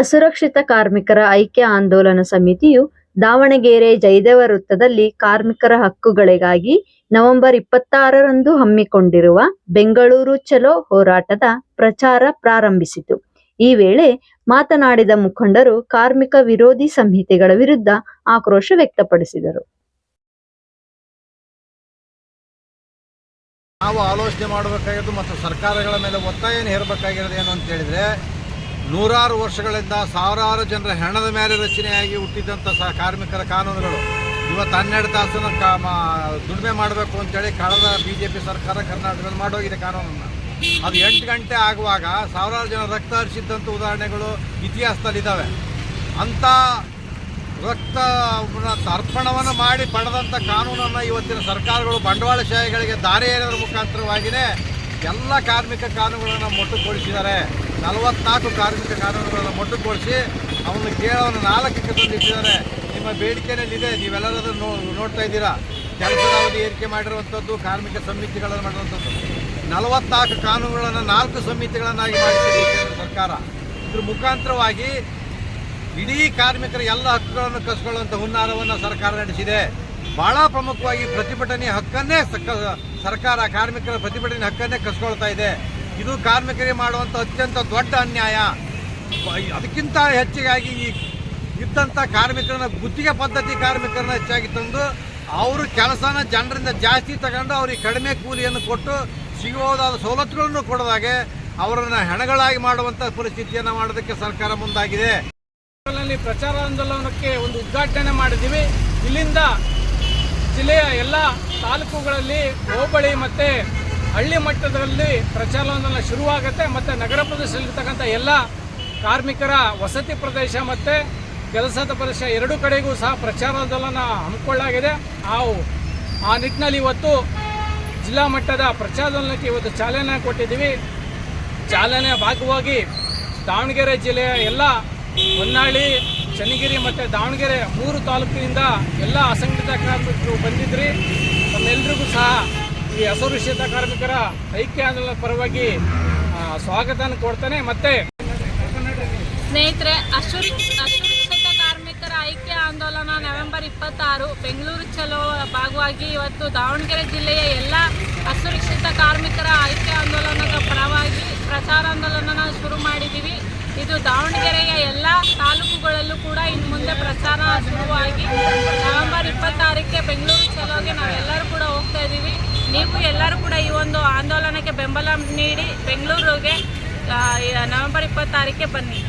ಅಸುರಕ್ಷಿತ ಕಾರ್ಮಿಕರ ಐಕ್ಯ ಆಂದೋಲನ ಸಮಿತಿಯು ದಾವಣಗೆರೆ ಜಯದೇವ ವೃತ್ತದಲ್ಲಿ ಕಾರ್ಮಿಕರ ಹಕ್ಕುಗಳಿಗಾಗಿ ನವೆಂಬರ್ ಇಪ್ಪತ್ತಾರರಂದು ಹಮ್ಮಿಕೊಂಡಿರುವ ಬೆಂಗಳೂರು ಚಲೋ ಹೋರಾಟದ ಪ್ರಚಾರ ಪ್ರಾರಂಭಿಸಿತು. ಈ ವೇಳೆ ಮಾತನಾಡಿದ ಮುಖಂಡರು ಕಾರ್ಮಿಕ ವಿರೋಧಿ ಸಂಹಿತೆಗಳ ವಿರುದ್ಧ ಆಕ್ರೋಶ ವ್ಯಕ್ತಪಡಿಸಿದರು. ನಾವು ಆಲೋಚನೆ ಮಾಡಬೇಕಾಗಿರೋದು ಮತ್ತು ಸರ್ಕಾರಗಳ ಮೇಲೆ ಒತ್ತಾಯ ಹೇರಬೇಕಾಗಿರೋದು ಏನು ಅಂತ ಹೇಳಿದ್ರೆ ನೂರಾರು ವರ್ಷಗಳಿಂದ ಸಾವಿರಾರು ಜನರ ಹೆಣದ ಮೇಲೆ ರಚನೆಯಾಗಿ ಹುಟ್ಟಿದಂಥ ಸ ಕಾರ್ಮಿಕರ ಕಾನೂನುಗಳು. ಇವತ್ತು ಹನ್ನೆರಡು ತಾಸನ್ನು ದುಡಿಮೆ ಮಾಡಬೇಕು ಅಂತೇಳಿ ಕಳೆದ ಬಿ ಜೆ ಪಿ ಸರ್ಕಾರ ಕರ್ನಾಟಕದಲ್ಲಿ ಮಾಡೋಗಿದೆ ಕಾನೂನನ್ನು. ಅದು ಎಂಟು ಗಂಟೆ ಆಗುವಾಗ ಸಾವಿರಾರು ಜನ ರಕ್ತ ಹರಿಸಿದ್ದಂಥ ಉದಾಹರಣೆಗಳು ಇತಿಹಾಸದಲ್ಲಿದ್ದಾವೆ. ಅಂಥ ರಕ್ತ ಅರ್ಪಣವನ್ನು ಮಾಡಿ ಪಡೆದಂಥ ಕಾನೂನನ್ನು ಇವತ್ತಿನ ಸರ್ಕಾರಗಳು ಬಂಡವಾಳಶಾಹಿಗಳಿಗೆ ದಾರಿ ಎರೆಯೋದ್ರ ಮುಖಾಂತರವಾಗಿಯೇ ಎಲ್ಲ ಕಾರ್ಮಿಕ ಕಾನೂನುಗಳನ್ನು ಮೊಟ್ಟುಗೊಳಿಸಿದ್ದಾರೆ ನಲವತ್ನಾಲ್ಕು ಕಾರ್ಮಿಕ ಕಾನೂನುಗಳನ್ನು ಮೊಟ್ಟುಗೊಳಿಸಿ ಅವನು ಕೇಳೋನು ನಾಲ್ಕಕ್ಕೆ ತಂದಿಟ್ಟಿದ್ದಾರೆ ನಿಮ್ಮ ಬೇಡಿಕೆಯಲ್ಲಿದೆ, ನೀವೆಲ್ಲರೂ ನೋ, ನೋಡ್ತಾ ಇದ್ದೀರಾ? ಕೆಲಸದ ಅವಧಿ ಏರಿಕೆ ಮಾಡಿರುವಂಥದ್ದು, ಕಾರ್ಮಿಕ ಸಮಿತಿಗಳನ್ನು ಮಾಡಿರುವಂಥದ್ದು. ನಲವತ್ನಾಲ್ಕು ಕಾನೂನುಗಳನ್ನು ನಾಲ್ಕು ಸಮಿತಿಗಳನ್ನಾಗಿ ಮಾಡಿದೆ ಸರ್ಕಾರ. ಇದ್ರ ಮುಖಾಂತರವಾಗಿ ಇಡೀ ಕಾರ್ಮಿಕರ ಎಲ್ಲ ಹಕ್ಕುಗಳನ್ನು ಕಸ್ಕೊಳ್ಳುವಂಥ ಹುನ್ನಾರವನ್ನು ಸರ್ಕಾರ ನಡೆಸಿದೆ. ಬಹಳ ಪ್ರಮುಖವಾಗಿ ಪ್ರತಿಭಟನೆ ಹಕ್ಕನ್ನೇ ಸರ್ಕಾರ, ಕಾರ್ಮಿಕರ ಪ್ರತಿಭಟನೆ ಹಕ್ಕನ್ನೇ ಕಸ್ಕೊಳ್ತಾ ಇದೆ. ಇದು ಕಾರ್ಮಿಕರಿಗೆ ಮಾಡುವಂಥ ಅತ್ಯಂತ ದೊಡ್ಡ ಅನ್ಯಾಯ. ಅದಕ್ಕಿಂತ ಹೆಚ್ಚಿಗಾಗಿ ಈ ಇದ್ದಂಥ ಕಾರ್ಮಿಕರನ್ನ, ಗುತ್ತಿಗೆ ಪದ್ಧತಿ ಕಾರ್ಮಿಕರನ್ನ ಹೆಚ್ಚಾಗಿ ತಂದು ಅವರು ಕೆಲಸನ ಜನರಿಂದ ಜಾಸ್ತಿ ತಗೊಂಡು ಅವ್ರಿಗೆ ಕಡಿಮೆ ಕೂಲಿಯನ್ನು ಕೊಟ್ಟು ಸಿಗುವುದಾದ ಸವಲತ್ತುಗಳನ್ನು ಕೊಡದಾಗೆ ಅವರನ್ನು ಹೆಣಗಳಾಗಿ ಮಾಡುವಂಥ ಪರಿಸ್ಥಿತಿಯನ್ನು ಮಾಡೋದಕ್ಕೆ ಸರ್ಕಾರ ಮುಂದಾಗಿದೆ. ಪ್ರಚಾರ ಆಂದೋಲನಕ್ಕೆ ಒಂದು ಉದ್ಘಾಟನೆ ಮಾಡಿದ್ದೀವಿ. ಇಲ್ಲಿಂದ ಜಿಲ್ಲೆಯ ಎಲ್ಲ ತಾಲೂಕುಗಳಲ್ಲಿ ಹೋಬಳಿ ಮತ್ತು ಹಳ್ಳಿ ಮಟ್ಟದಲ್ಲಿ ಪ್ರಚಾರವನ್ನೆಲ್ಲ ಶುರುವಾಗುತ್ತೆ ಮತ್ತು ನಗರ ಪ್ರದೇಶದಲ್ಲಿರ್ತಕ್ಕಂಥ ಎಲ್ಲ ಕಾರ್ಮಿಕರ ವಸತಿ ಪ್ರದೇಶ ಮತ್ತು ಕೆಲಸದ ಪ್ರದೇಶ ಎರಡೂ ಕಡೆಗೂ ಸಹ ಪ್ರಚಾರದಲ್ಲನ ಹಮ್ಮಿಕೊಳ್ಳಲಾಗಿದೆ. ನಾವು ಆ ನಿಟ್ಟಿನಲ್ಲಿ ಇವತ್ತು ಜಿಲ್ಲಾ ಮಟ್ಟದ ಪ್ರಚಾರದಲ್ಲಕ್ಕೆ ಇವತ್ತು ಚಾಲನೆ ಕೊಟ್ಟಿದ್ದೀವಿ. ಚಾಲನೆ ಭಾಗವಾಗಿ ದಾವಣಗೆರೆ ಜಿಲ್ಲೆಯ ಎಲ್ಲ ಹೊನ್ನಾಳಿ ಚನ್ನಗಿರಿ ಮತ್ತು ದಾವಣಗೆರೆ ಮೂರು ತಾಲೂಕಿನಿಂದ ಎಲ್ಲ ಅಸಂಘಟಿತ ಕಾರ್ಮಿಕರು ಬಂದಿದ್ರಿ. ತಮ್ಮೆಲ್ಲರಿಗೂ ಸಹ ಈ ಅಸುರಕ್ಷಿತ ಕಾರ್ಮಿಕರ ಐಕ್ಯ ಆಂದೋಲನ ಪರವಾಗಿ ಸ್ವಾಗತವನ್ನು ಕೊಡ್ತಾನೆ. ಮತ್ತೆ ಸ್ನೇಹಿತರೆ ಅಸುರಿ ಅಸುರಕ್ಷಿತ ಕಾರ್ಮಿಕರ ಐಕ್ಯ ಆಂದೋಲನ ನವೆಂಬರ್ ಇಪ್ಪತ್ತಾರು ಬೆಂಗಳೂರು ಚಲೋ ಭಾಗವಾಗಿ ಇವತ್ತು ದಾವಣಗೆರೆ ಜಿಲ್ಲೆಯ ಎಲ್ಲ ಅಸುರಕ್ಷಿತ ಕಾರ್ಮಿಕರ ಐಕ್ಯ ಆಂದೋಲನದ ಪರವಾಗಿ ಪ್ರಚಾರಾಂದೋಲನ ಶುರು ಮಾಡಿದ್ದೀವಿ ಇದು ದಾವಣಗೆರೆಯ ಎಲ್ಲ ತಾಲೂಕುಗಳಲ್ಲೂ ಕೂಡ ಇನ್ನು ಮುಂದೆ ಪ್ರಚಾರ ಶುರುವಾಗಿ ನವೆಂಬರ್ ಇಪ್ಪತ್ತಾರಕ್ಕೆ ಬೆಂಗಳೂರು ಚಲೋಗೆ ನಾವೆಲ್ಲರೂ ಕೂಡ ಹೋಗ್ತಾ ಇದ್ದೀವಿ. ನೀವು ಎಲ್ಲರೂ ಕೂಡ ಈ ಒಂದು ಆಂದೋಲನಕ್ಕೆ ಬೆಂಬಲ ನೀಡಿ ಬೆಂಗಳೂರಿಗೆ ನವೆಂಬರ್ ಇಪ್ಪತ್ತಾರಕ್ಕೆ ಬನ್ನಿ.